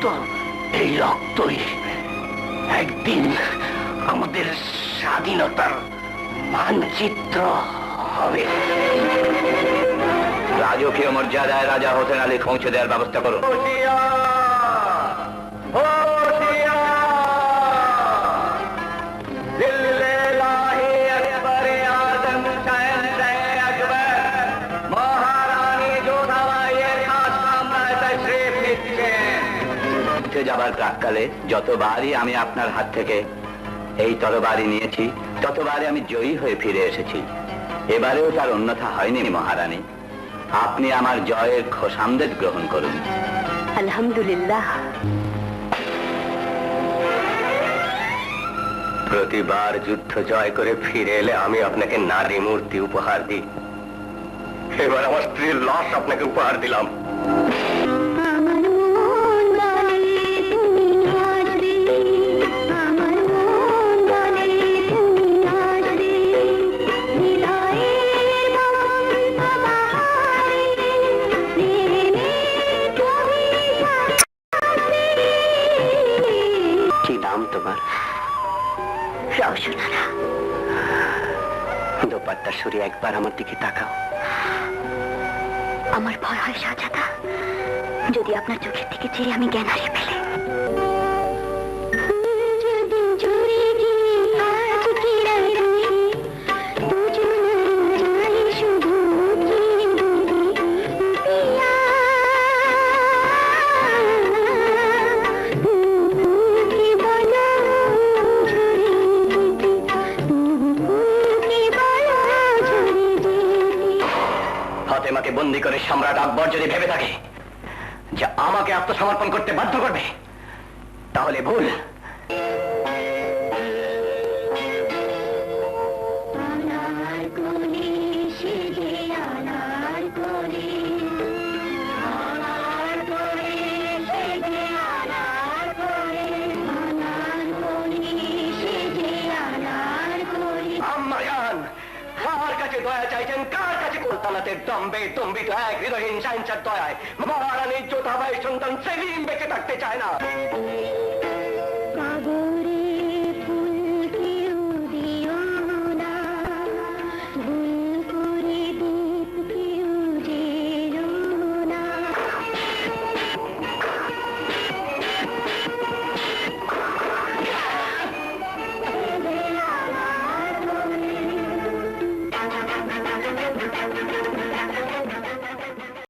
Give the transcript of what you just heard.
রক্ত এই রক্তই একদিন আমাদের স্বাধীনতার মানচিত্র হবে। রাজকীয় মর্যাদায় রাজা হোসেন আলী পৌঁছে দেওয়ার ব্যবস্থা করুন। যুদ্ধে যাবার প্রাককালে যতবারই আমি আপনার হাত থেকে এই তরবারি নিয়েছি ততবারই আমি জয়ী হয়ে ফিরে এসেছি। এবারেও তার অন্যথা হয়নি মহারানী। আপনি আমার জয়ের খোসামদেদ গ্রহণ করুন। আলহামদুলিল্লাহ। প্রতিবার যুদ্ধ জয় করে ফিরে এলে আমি আপনাকে নারী মূর্তি উপহার দিই। এবার আমার স্ত্রীর লাশ আপনাকে উপহার দিলাম। নাম তোমার? রওশনারা দোপাট্টা সরিয়ে একবার আমার দিকে তাকাও। আমার ভয় হয় সাজাদা যদি আপনার চোখের থেকে চেয়ে আমি জ্ঞান হারিয়ে ফেলে। ফাতেমাকে বন্দি করে সম্রাট আকবর যদি ভেবে থাকে যে আমাকে আত্মসমর্পণ করতে বাধ্য করবে, তাহলে ভুল। দয়া চাইছেন কার কাছে কলতানাতে দম্বে দম্বিত এক হৃদয়হীন সাইন্সার দয়ায়? মহারানীর যোধাবাই সন্তান সেলিম বেঁচে থাকতে চায় না।